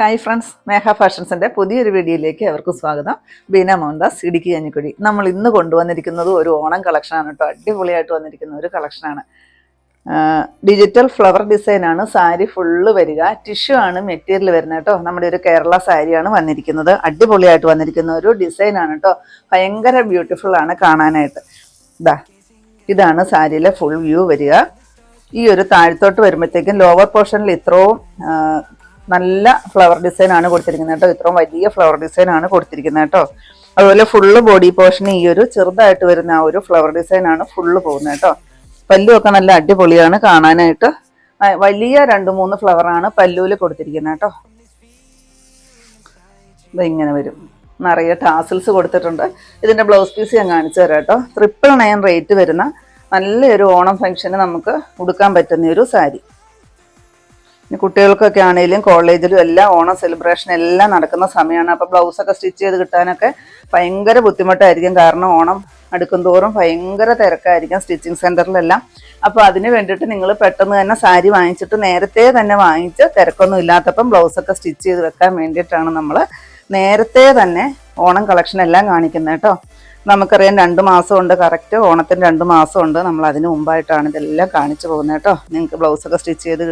Hi friends മേഘ ഫാഷൻസിന്റെ പുതിയൊരു വീഡിയോയിലേക്ക് അവർക്ക് സ്വാഗതം. ബീന മോഹൻദാസ് ഇടുക്കി കഞ്ഞിക്കുടി നമ്മൾ ഇന്ന് കൊണ്ടുവന്നിരിക്കുന്നത് ഒരു ഓണം കളക്ഷനാണ് കേട്ടോ അടിപൊളിയായിട്ട് വന്നിരിക്കുന്ന ഒരു കളക്ഷനാണ് ഡിജിറ്റൽ ഫ്ലവർ ഡിസൈനാണ് സാരി ഫുള്ള് വരിക. ടിഷ്യൂ ആണ് മെറ്റീരിയൽ വരുന്നത് കേട്ടോ നമ്മുടെ ഒരു കേരള സാരിയാണ് വന്നിരിക്കുന്നത്. അടിപൊളിയായിട്ട് വന്നിരിക്കുന്ന ഒരു ഡിസൈനാണ് കേട്ടോ ഭയങ്കര ബ്യൂട്ടിഫുൾ ആണ് കാണാനായിട്ട്. ഇതാ ഇതാണ് സാരിയിലെ ഫുൾ വ്യൂ വരിക. ഈ ഒരു താഴത്തോട്ട് വരുമ്പോഴത്തേക്കും ലോവർ പോർഷനിൽ ഇത്രയും നല്ല ഫ്ലവർ ഡിസൈൻ ആണ് കൊടുത്തിരിക്കുന്നത് കേട്ടോ. ഇത്രയും വലിയ ഫ്ലവർ ഡിസൈൻ ആണ് കൊടുത്തിരിക്കുന്നത് കേട്ടോ. അതുപോലെ ഫുള്ള് ബോഡി പോർഷൻ ഈ ഒരു ചെറുതായിട്ട് വരുന്ന ആ ഒരു ഫ്ലവർ ഡിസൈൻ ആണ് ഫുള്ള് പോകുന്നത് കേട്ടോ. പല്ലുമൊക്കെ നല്ല അടിപൊളിയാണ് കാണാനായിട്ട്. വലിയ രണ്ട് മൂന്ന് ഫ്ലവർ ആണ് പല്ലുവിൽ കൊടുത്തിരിക്കുന്നത് കേട്ടോ. ഇതിങ്ങനെ വരും. നിറയെ ടാസിൽസ് കൊടുത്തിട്ടുണ്ട്. ഇതിന്റെ ബ്ലൗസ് പീസ് ഞാൻ കാണിച്ചു തരാം കേട്ടോ. ട്രിപ്പിൾ നയൻ റേറ്റ് വരുന്ന നല്ലൊരു ഓണം ഫംഗ്ഷന് നമുക്ക് ഉടുക്കാൻ പറ്റുന്ന ഒരു സാരി കുട്ടികൾക്കൊക്കെ ആണെങ്കിലും കോളേജിലും എല്ലാം ഓണം സെലിബ്രേഷൻ എല്ലാം നടക്കുന്ന സമയമാണ്. അപ്പോൾ ബ്ലൗസൊക്കെ സ്റ്റിച്ച് ചെയ്ത് കിട്ടാനൊക്കെ ഭയങ്കര ബുദ്ധിമുട്ടായിരിക്കും. കാരണം ഓണം അടുക്കും തോറും ഭയങ്കര തിരക്കായിരിക്കും സ്റ്റിച്ചിങ് സെന്ററിലെല്ലാം അപ്പോൾ അതിന് വേണ്ടിയിട്ട് നിങ്ങൾ പെട്ടെന്ന് തന്നെ സാരി വാങ്ങിച്ചിട്ട് നേരത്തെ തന്നെ വാങ്ങിച്ച് തിരക്കൊന്നും ഇല്ലാത്തപ്പം ബ്ലൗസൊക്കെ സ്റ്റിച്ച് ചെയ്ത് വെക്കാൻ വേണ്ടിയിട്ടാണ് നമ്മൾ നേരത്തെ തന്നെ ഓണം കളക്ഷൻ എല്ലാം കാണിക്കുന്നത് കേട്ടോ. നമുക്കറിയാം രണ്ട് മാസമുണ്ട് കറക്റ്റ് ഓണത്തിന് രണ്ട് മാസമുണ്ട്. നമ്മൾ അതിന് മുമ്പായിട്ടാണ് ഇതെല്ലാം കാണിച്ചു പോകുന്നത് കേട്ടോ. നിങ്ങൾക്ക് ബ്ലൗസൊക്കെ സ്റ്റിച്ച് ചെയ്ത്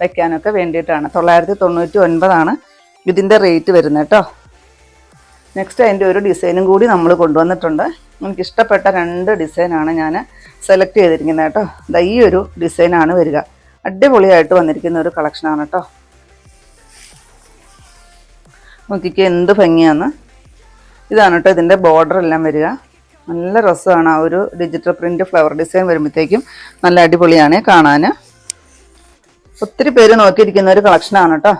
വെക്കാനൊക്കെ വേണ്ടിയിട്ടാണ്. തൊള്ളായിരത്തി തൊണ്ണൂറ്റി ഒൻപതാണ് ഇതിന്റെ റേറ്റ് വരുന്നത് കേട്ടോ. നെക്സ്റ്റ് അതിന്റെ ഒരു ഡിസൈനും കൂടി നമ്മൾ കൊണ്ടുവന്നിട്ടുണ്ട്. എനിക്ക് ഇഷ്ടപ്പെട്ട രണ്ട് ഡിസൈനാണ് ഞാൻ സെലക്ട് ചെയ്തിരിക്കുന്നത് കേട്ടോ. ഇതാ ഈ ഒരു ഡിസൈനാണ് വരിക. അടിപൊളിയായിട്ട് വന്നിരിക്കുന്ന ഒരു കളക്ഷനാണ് കേട്ടോ. നോക്കിക്കേ എന്ത് ഭംഗിയാന്ന്. ഇതാണ് കേട്ടോ ഇതിന്റെ ബോർഡർ എല്ലാം വരിക. നല്ല രസമാണ് ആ ഒരു ഡിജിറ്റൽ പ്രിന്റ് ഫ്ലവർ ഡിസൈൻ വരുമ്പോഴത്തേക്കും. നല്ല അടിപൊളിയാണ് കാണാൻ ഒത്തിരി പേര് നോക്കിയിരിക്കുന്ന ഒരു കളക്ഷനാണ് കേട്ടോ.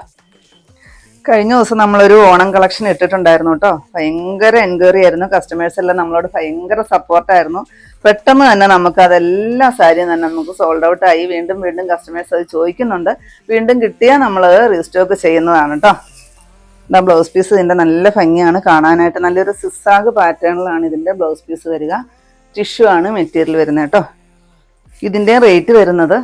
കഴിഞ്ഞ ദിവസം നമ്മളൊരു ഓണം കളക്ഷൻ ഇട്ടിട്ടുണ്ടായിരുന്നു കേട്ടോ. ഭയങ്കര എൻക്വയറി ആയിരുന്നു. കസ്റ്റമേഴ്സ് എല്ലാം നമ്മളോട് ഭയങ്കര സപ്പോർട്ടായിരുന്നു പെട്ടെന്ന് തന്നെ നമുക്ക് അതെല്ലാ സാരിയും തന്നെ നമുക്ക് സോൾഡ് ഔട്ട് ആയി. വീണ്ടും വീണ്ടും കസ്റ്റമേഴ്സ് അത് ചോദിക്കുന്നുണ്ട്. വീണ്ടും കിട്ടിയാൽ നമ്മൾ റീസ്റ്റോക്ക് ചെയ്യുന്നതാണ് കേട്ടോ. ഇതാ ബ്ലൗസ് പീസ് ഇതിന്റെ നല്ല ഭംഗിയാണ്. കാണാനായിട്ട് നല്ലൊരു സിസാഗ് പാറ്റേണിലാണ് ഇതിന്റെ ബ്ലൗസ് പീസ് വരിക. ടിഷ്യൂ ആണ് മെറ്റീരിയൽ വരുന്നത് കേട്ടോ. ഇതിന്റെ റേറ്റ് വരുന്നത്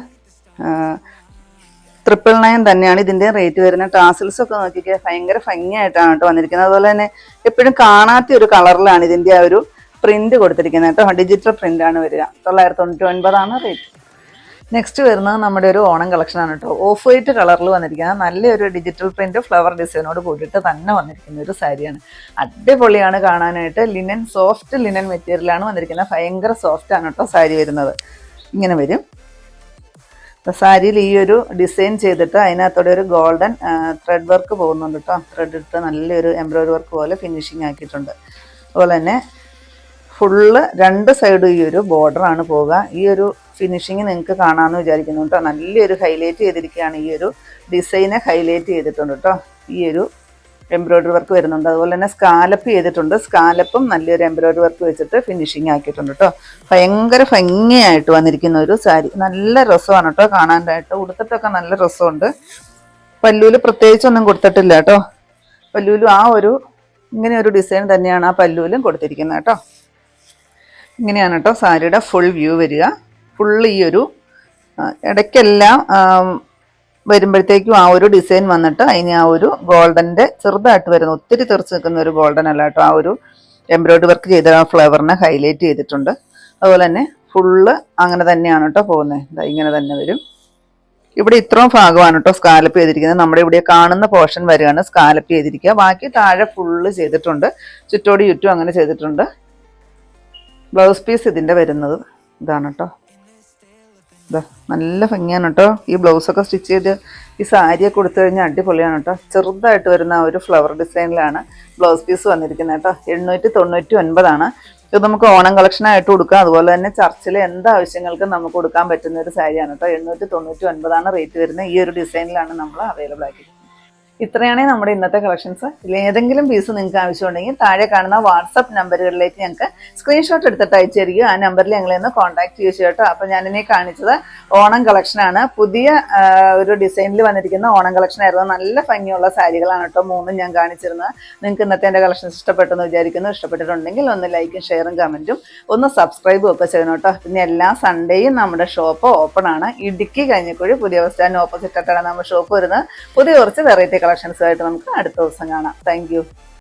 ട്രിപ്പിൾ നയൻ തന്നെയാണ് ഇതിന്റെ റേറ്റ് വരുന്നത്. ടാസിൽസ് ഒക്കെ നോക്കിക്കേ ഭയങ്കര ഭംഗിയായിട്ടാണ് കേട്ടോ വന്നിരിക്കുന്നത്. അതുപോലെ തന്നെ എപ്പോഴും കാണാത്ത ഒരു കളറിലാണ് ഇതിന്റെ ആ ഒരു പ്രിന്റ് കൊടുത്തിരിക്കുന്നത് കേട്ടോ. ഡിജിറ്റൽ പ്രിന്റ് ആണ് വരിക. തൊള്ളായിരത്തി തൊണ്ണൂറ്റി ഒൻപതാണ് റേറ്റ് നെക്സ്റ്റ് വരുന്നത് നമ്മുടെ ഒരു ഓണം കളക്ഷൻ ആണ് കേട്ടോ. ഓഫ് വൈറ്റ് കളറിൽ വന്നിരിക്കുന്ന നല്ലൊരു ഡിജിറ്റൽ പ്രിന്റ് ഫ്ലവർ ഡിസൈനോട് കൂടിയിട്ട് തന്നെ വന്നിരിക്കുന്ന ഒരു സാരിയാണ് അടിപൊളിയാണ് കാണാനായിട്ട്. ലിനൻ സോഫ്റ്റ് ലിനൻ മെറ്റീരിയലാണ് വന്നിരിക്കുന്നത് ഭയങ്കര സോഫ്റ്റ് ആണ് കേട്ടോ സാരി വരുന്നത്. ഇങ്ങനെ വരും. സാരിയിൽ ഈ ഒരു ഡിസൈൻ ചെയ്തിട്ട് അതിനകത്തോടെ ഒരു ഗോൾഡൻ ത്രെഡ് വർക്ക് പോകുന്നുണ്ട് കേട്ടോ. ത്രെഡ് ഇട്ട് നല്ലൊരു എംബ്രോയിഡറി വർക്ക് പോലെ ഫിനിഷിങ് ആക്കിയിട്ടുണ്ട്. അതുപോലെ തന്നെ ഫുള്ള് രണ്ട് സൈഡും ഈ ഒരു ബോർഡറാണ് പോവുക. ഈ ഒരു ഫിനിഷിങ് നിങ്ങൾക്ക് കാണാമെന്ന് വിചാരിക്കുന്നു കേട്ടോ നല്ലൊരു ഹൈലൈറ്റ് ചെയ്തിരിക്കുകയാണ് ഈ ഒരു ഡിസൈനെ ഹൈലൈറ്റ് ചെയ്തിട്ടുണ്ട് കേട്ടോ ഈ ഒരു എംബ്രോയിഡറി വർക്ക് വരുന്നുണ്ട്. അതുപോലെ തന്നെ സ്കാലപ്പ് ചെയ്തിട്ടുണ്ട്. സ്കാലപ്പും നല്ലൊരു എംബ്രോയിഡറി വർക്ക് വെച്ചിട്ട് ഫിനിഷിങ് ആക്കിയിട്ടുണ്ട് കേട്ടോ ഭയങ്കര ഭംഗിയായിട്ട് വന്നിരിക്കുന്ന ഒരു സാരി. നല്ല രസമാണ് കേട്ടോ കാണാനായിട്ട്. ഉടുത്തിട്ടൊക്കെ നല്ല രസമുണ്ട്. പല്ലൂൽ പ്രത്യേകിച്ചൊന്നും കൊടുത്തിട്ടില്ല കേട്ടോ പല്ലൂലും ആ ഒരു ഇങ്ങനെ ഒരു ഡിസൈൻ തന്നെയാണ് ആ പല്ലൂലും കൊടുത്തിരിക്കുന്നത് കേട്ടോ ഇങ്ങനെയാണ് കേട്ടോ സാരിയുടെ ഫുൾ വ്യൂ വരിക. ഫുൾ ഈ ഒരു ഇടയ്ക്കെല്ലാം വരുമ്പോഴത്തേക്കും ആ ഒരു ഡിസൈൻ വന്നിട്ട് അതിന് ആ ഒരു ഗോൾഡന്റെ ചെറുതായിട്ട് വരുന്ന ഒത്തിരി തെറിച്ച് നിൽക്കുന്ന ഒരു ഗോൾഡൻ അല്ല കേട്ടോ. ആ ഒരു എംബ്രോയ്ഡറി വർക്ക് ചെയ്ത ആ ഫ്ലവറിനെ ഹൈലൈറ്റ് ചെയ്തിട്ടുണ്ട്. അതുപോലെ തന്നെ ഫുള്ള് അങ്ങനെ തന്നെയാണ് കേട്ടോ പോകുന്നത്. ഇങ്ങനെ തന്നെ വരും. ഇവിടെ ഇത്രയും ഭാഗമാണ് കേട്ടോ സ്കാലപ്പ് ചെയ്തിരിക്കുന്നത്. നമ്മുടെ ഇവിടെ കാണുന്ന പോർഷൻ വരികയാണ് സ്കാലപ്പ് ചെയ്തിരിക്കുക. ബാക്കി താഴെ ഫുള്ള് ചെയ്തിട്ടുണ്ട്. ചുറ്റോടി ചുറ്റും അങ്ങനെ ചെയ്തിട്ടുണ്ട്. ബ്ലൗസ് പീസ് ഇതിന്റെ വരുന്നത്. ഇതാണ് കേട്ടോ ഇതാ നല്ല ഭംഗിയാണ് കേട്ടോ ഈ ബ്ലൗസൊക്കെ സ്റ്റിച്ച് ചെയ്ത് ഈ സാരിയൊക്കെ കൊടുത്തു കഴിഞ്ഞാൽ അടിപൊളിയാണ് കേട്ടോ ചെറുതായിട്ട് വരുന്ന ഒരു ഫ്ലവർ ഡിസൈനിലാണ് ബ്ലൗസ് പീസ് വന്നിരിക്കുന്നത് കേട്ടോ എണ്ണൂറ്റി തൊണ്ണൂറ്റി ഒൻപതാണ്. ഇത് നമുക്ക് ഓണം കളക്ഷനായിട്ട് കൊടുക്കാം. അതുപോലെ തന്നെ ചർച്ചിലെ എന്ത് ആവശ്യങ്ങൾക്കും നമുക്ക് കൊടുക്കാൻ പറ്റുന്ന ഒരു സാരിയാണ് കേട്ടോ എണ്ണൂറ്റി തൊണ്ണൂറ്റി ഒൻപതാണ് റേറ്റ് വരുന്നത്. ഈ ഒരു ഡിസൈനിലാണ് നമ്മൾ അവൈലബിൾ ആക്കിയിരിക്കുന്നത്. ഇത്രയാണ് നമ്മുടെ ഇന്നത്തെ കളക്ഷൻസ് ഇതിൽ ഏതെങ്കിലും പീസ് നിങ്ങൾക്ക് ആവശ്യമുണ്ടെങ്കിൽ താഴെ കാണുന്ന വാട്സപ്പ് നമ്പറുകളിലേക്ക് ഞങ്ങൾക്ക് സ്ക്രീൻഷോട്ട് എടുത്തിട്ട് അയച്ചു തരിക. ആ നമ്പറിൽ ഞങ്ങളെ ഒന്ന് കോൺടാക്ട് ചെയ്യുക കേട്ടോ. അപ്പം ഞാനിനി കാണിച്ചത് ഓണം കളക്ഷനാണ് പുതിയ ഒരു ഡിസൈനിൽ വന്നിരിക്കുന്ന ഓണം കളക്ഷൻ ആയിരുന്നു. നല്ല ഭംഗിയുള്ള സാരികളാണ് കേട്ടോ മൂന്നും ഞാൻ കാണിച്ചിരുന്നത്. നിങ്ങൾക്ക് ഇന്നത്തെ എന്റെ കളക്ഷൻസ് ഇഷ്ടപ്പെട്ടെന്ന് വിചാരിക്കുന്നു. ഇഷ്ടപ്പെട്ടിട്ടുണ്ടെങ്കിൽ ഒന്ന് ലൈക്കും ഷെയറും കമന്റും ഒന്ന് സബ്സ്ക്രൈബും ഒക്കെ ചെയ്യണം കേട്ടോ. പിന്നെ എല്ലാ സൺഡേയും നമ്മുടെ ഷോപ്പ് ഓപ്പൺ ആണ്. ഇടുക്കി കഞ്ഞിക്കുഴി പുതിയ ബസ് സ്റ്റാൻഡിന് ഓപ്പോസിറ്റ് ആയിട്ടാണ് നമ്മുടെ ഷോപ്പ് വരുന്നത്. പുതിയ കുറച്ച് വെറൈറ്റി കളക്ഷൻസുമായിട്ട് നമുക്ക് അടുത്ത ദിവസം കാണാം. താങ്ക്